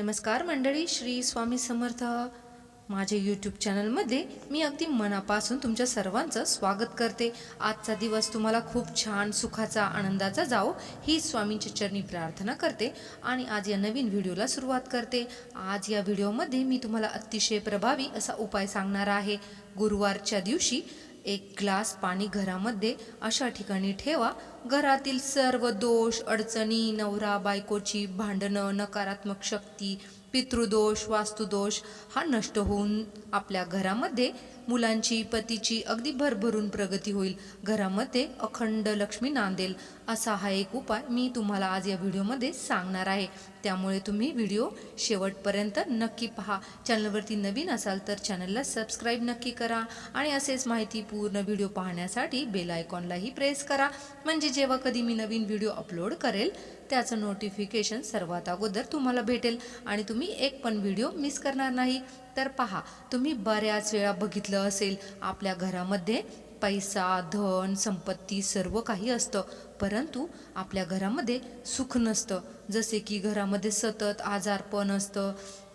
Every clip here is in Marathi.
नमस्कार मंडळी श्री स्वामी समर्थ. माझ्या यूट्यूब चॅनलमध्ये मी अगदी मनापासून तुमच्या सर्वांचं स्वागत करते. आजचा दिवस तुम्हाला खूप छान सुखाचा आनंदाचा जावो ही स्वामींच्या चरणी प्रार्थना करते आणि आज या नवीन व्हिडिओला सुरुवात करते. आज या व्हिडिओमध्ये मी तुम्हाला अतिशय प्रभावी असा उपाय सांगणार आहे. गुरुवारच्या दिवशी एक ग्लास पाणी घरामध्ये अशा ठिकाणी ठेवा. घरातील सर्व दोष अडचणी नवरा बायकोची भांडणं नकारात्मक शक्ती पितृदोष वास्तुदोष हा नष्ट होऊन आपल्या घरामध्ये मुलांची पतीची अगदी भरभरून प्रगती होईल. घरामध्ये अखंड लक्ष्मी नांदेल असा हा एक उपाय मी तुम्हाला आज या व्हिडिओमध्ये सांगणार आहे. त्यामुळे तुम्ही व्हिडिओ शेवटपर्यंत नक्की पहा. चॅनलवरती नवीन असाल तर चॅनलला सबस्क्राईब नक्की करा आणि असेच माहिती पूर्ण व्हिडिओ पाहण्यासाठी बेल आयकॉनलाही प्रेस करा. म्हणजे जेव्हा कधी मी नवीन व्हिडिओ अपलोड करेल त्याचं नोटिफिकेशन सर्वात अगोदर तुम्हाला भेटेल आणि तुम्ही एक पण व्हिडिओ मिस करणार नाही. तर पहा तुम्ही बऱ्याच वेळा बघितलं असेल आपल्या घरामध्ये पैसा धन संपत्ती सर्व काही असतं. परंतु आपल्या घरामध्ये सुख नसतं. जसे की घरामध्ये सतत आजारपण असतं.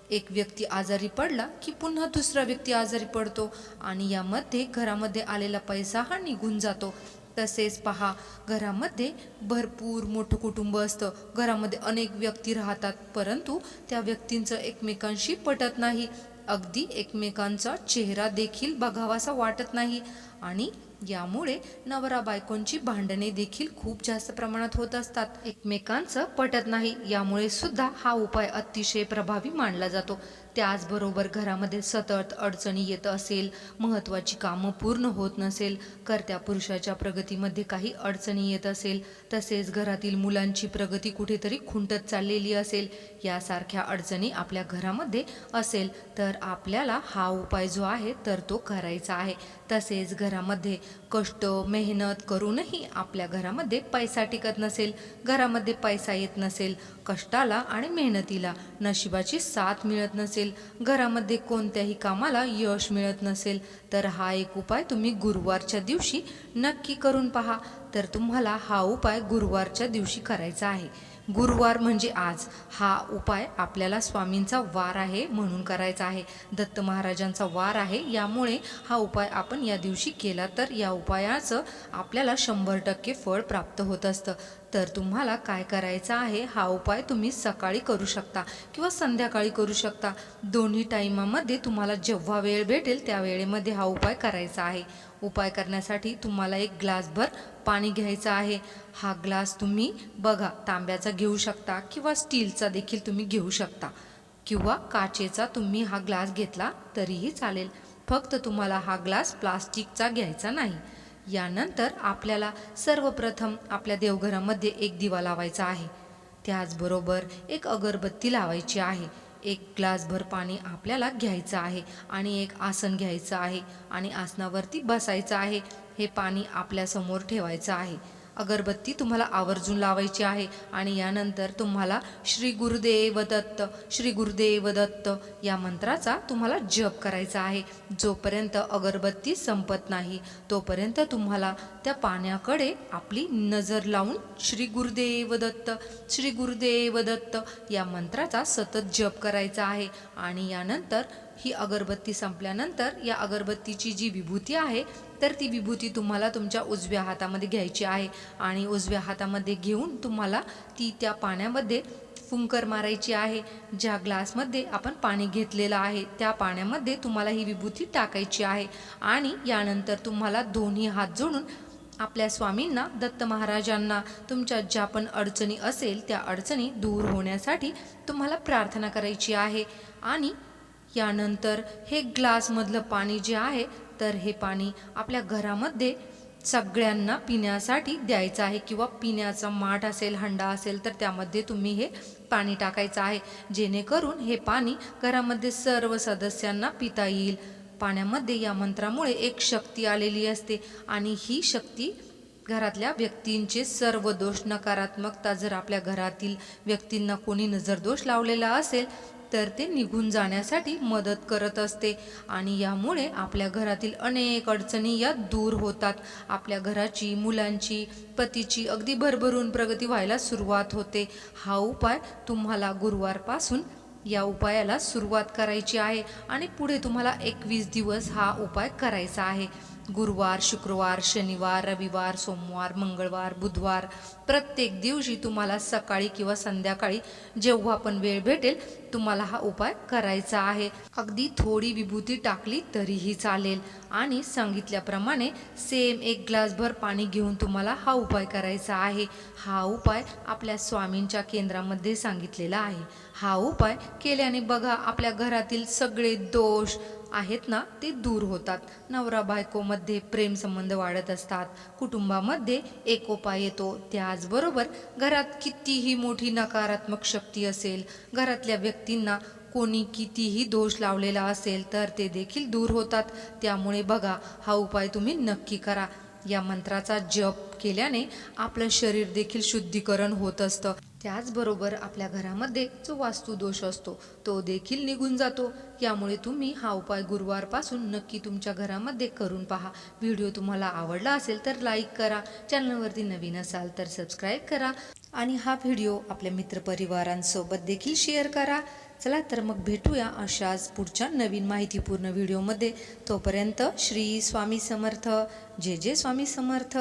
एक व्यक्ती आजारी पडला की पुन्हा दुसरा व्यक्ती आजारी पडतो आणि यामध्ये घरामध्ये आलेला पैसा हा निघून जातो. तसेच पहा घरामध्ये भरपूर मोठं कुटुंब असतं. घरामध्ये अनेक व्यक्ती राहतात परंतु त्या व्यक्तींचं एकमेकांशी पटत नाही. अगदी एकमेकांचा चेहरा देखील बघावासा वाटत नाही आणि यामुळे नवरा बायकोंची भांडणे देखील खूप जास्त प्रमाणात होत असतात. एकमेकांचं पटत नाही यामुळे सुद्धा हा उपाय अतिशय प्रभावी मानला जातो. त्याचबरोबर घरामध्ये सतत अडचणी येत असेल महत्त्वाची कामं पूर्ण होत नसेल करत्या पुरुषाच्या प्रगतीमध्ये काही अडचणी येत असेल तसेच घरातील मुलांची प्रगती कुठेतरी खुंटत चाललेली असेल यासारख्या अडचणी आपल्या घरामध्ये असेल तर आपल्याला हा उपाय जो आहे तर तो करायचा आहे. तसेच घरामध्ये कष्ट मेहनत करूनही आपल्या घरामध्ये पैसा टिकत नसेल घरामध्ये पैसा येत नसेल कष्टाला आणि मेहनतीला नशिबाची साथ मिळत नसेल घरामध्ये कोणत्याही कामाला यश मिळत नसेल तर हा एक उपाय तुम्ही गुरुवारच्या दिवशी नक्की करून पहा. तर तुम्हाला हा उपाय गुरुवारच्या दिवशी करायचा आहे. गुरुवार म्हणजे आज हा उपाय आपल्याला स्वामींचा वार आहे म्हणून करायचा आहे. दत्त महाराजांचा वार आहे. यामुळे हा उपाय आपण या दिवशी केला तर या उपायाचं आपल्याला शंभर टक्के फळ प्राप्त होत असतं. तर तुम्हाला काय करायचं आहे हा उपाय तुम्ही सकाळी करू शकता किंवा संध्याकाळी करू शकता. दोन्ही टाईमामध्ये तुम्हाला जेव्हा वेळ भेटेल त्या वेळेमध्ये हा उपाय करायचा आहे. उपाय करण्यासाठी तुम्हाला एक ग्लासभर पाणी घ्यायचं आहे. हा ग्लास तुम्ही बघा तांब्याचा घेऊ शकता किंवा स्टीलचा देखील तुम्ही घेऊ शकता किंवा काचेचा तुम्ही हा ग्लास घेतला तरीही चालेल. फक्त तुम्हाला हा ग्लास प्लास्टिकचा घ्यायचा नाही. यानंतर आपल्याला सर्वप्रथम आपल्या देवघरामध्ये एक दिवा लावायचा आहे. त्याचबरोबर एक अगरबत्ती लावायची आहे. एक ग्लासभर पाणी आपल्याला घ्यायचं आहे आणि एक आसन घ्यायचं आहे आणि आसनावरती बसायचं आहे. हे पाणी आपल्यासमोर ठेवायचं आहे. अगरबत्ती तुम्हाला आवर्जून लावायची आहे आणि यानंतर तुम्हाला श्री गुरुदेव दत्त श्री गुरुदेव दत्त या मंत्राचा तुम्हाला जप करायचा आहे. जोपर्यंत अगरबत्ती संपत नाही तोपर्यंत तुम्हाला त्या पाण्याकडे आपली नजर लावून श्री गुरुदेव दत्त श्री गुरुदेव दत्त या मंत्राचा सतत जप करायचा आहे. आणि यानंतर ही अगरबत्ती संपल्यानंतर या अगरबत्तीची जी विभूती आहे तर ती विभूती तुम्हाला तुमच्या उजव्या हातामध्ये घ्यायची आहे आणि उजव्या हातामध्ये घेऊन तुम्हाला ती त्या पाण्यामध्ये फुंकर मारायची आहे ज्या ग्लासमध्ये आपण पाणी घेतलेलं आहे त्या पाण्यामध्ये तुम्हाला ही विभूती टाकायची आहे आणि यानंतर तुम्हाला दोन्ही हात जोडून आपल्या स्वामींना दत्त महाराजांना तुमच्या ज्या पण अडचणी असेल त्या अडचणी दूर होण्यासाठी तुम्हाला प्रार्थना करायची आहे आणि यानंतर हे ग्लासमधलं पाणी जे आहे तर हे पाणी आपल्या घरामध्ये सगळ्यांना पिण्यासाठी द्यायचं आहे किंवा पिण्याचा माठ असेल हंडा असेल तर त्यामध्ये तुम्ही हे पाणी टाकायचं आहे. जेणेकरून हे पाणी घरामध्ये सर्व सदस्यांना पिता येईल. पाण्यामध्ये या मंत्रामुळे एक शक्ती आलेली असते आणि ही शक्ती घरातल्या व्यक्तींचे सर्व दोष नकारात्मकता जर आपल्या घरातील व्यक्तींना कोणी नजरदोष लावलेला असेल तर ते निघून जाण्यासाठी मदत करत असते. आणि यामुळे आपल्या घरातील अनेक अडचणी या दूर होतात. आपल्या घराची मुलांची पतीची अगदी भरभरून प्रगती व्हायला सुरुवात होते. हा उपाय तुम्हाला गुरुवारपासून या उपायाला सुरुवात करायची आहे आणि पुढे तुम्हाला एकवीस दिवस हा उपाय करायचा आहे. गुरुवार शुक्रवार शनिवार रविवार सोमवार मंगळवार बुधवार प्रत्येक दिवशी तुम्हाला सकाळी किंवा संध्याकाळी जेव्हा पण वेळ भेटेल तुम्हाला हा उपाय करायचा आहे. अगदी थोडी विभूती टाकली तरीही चालेल. आणि सांगितल्याप्रमाणे सेम एक ग्लासभर पाणी घेऊन तुम्हाला हा उपाय करायचा आहे. हा उपाय आपल्या स्वामींच्या केंद्रामध्ये सांगितलेला आहे. हा उपाय केल्याने बघा आपल्या घरातील सगळे दोष आहेत ना ते दूर होतात. नवरा बायकोमध्ये प्रेमसंबंध वाढत असतात. कुटुंबामध्ये एकोपा येतो. त्याचबरोबर घरात कितीही मोठी नकारात्मक शक्ती असेल घरातल्या व्यक्ती व्यक्तींना कोणी कितीही दोष लावलेला असेल तर ते देखील दूर होतात. त्यामुळे बघा हा उपाय तुम्ही नक्की करा. या मंत्राचा जप केल्याने आपलं शरीर देखील शुद्धीकरण होत असतं. त्याचबरोबर आपल्या घरामध्ये जो वास्तुदोष असतो तो देखील निघून जातो. यामुळे तुम्ही हा उपाय गुरुवारपासून नक्की तुमच्या घरामध्ये करून पहा. व्हिडिओ तुम्हाला आवडला असेल तर लाईक करा. चॅनलवरती नवीन असाल तर सबस्क्राईब करा. आणि हा व्हिडिओ आपल्या मित्रपरिवारांसोबत देखील शेअर करा. चला तर मग भेटूया अशाच पुढच्या नवीन माहितीपूर्ण व्हिडिओमध्ये. तोपर्यंत श्री स्वामी समर्थ. जे जे स्वामी समर्थ.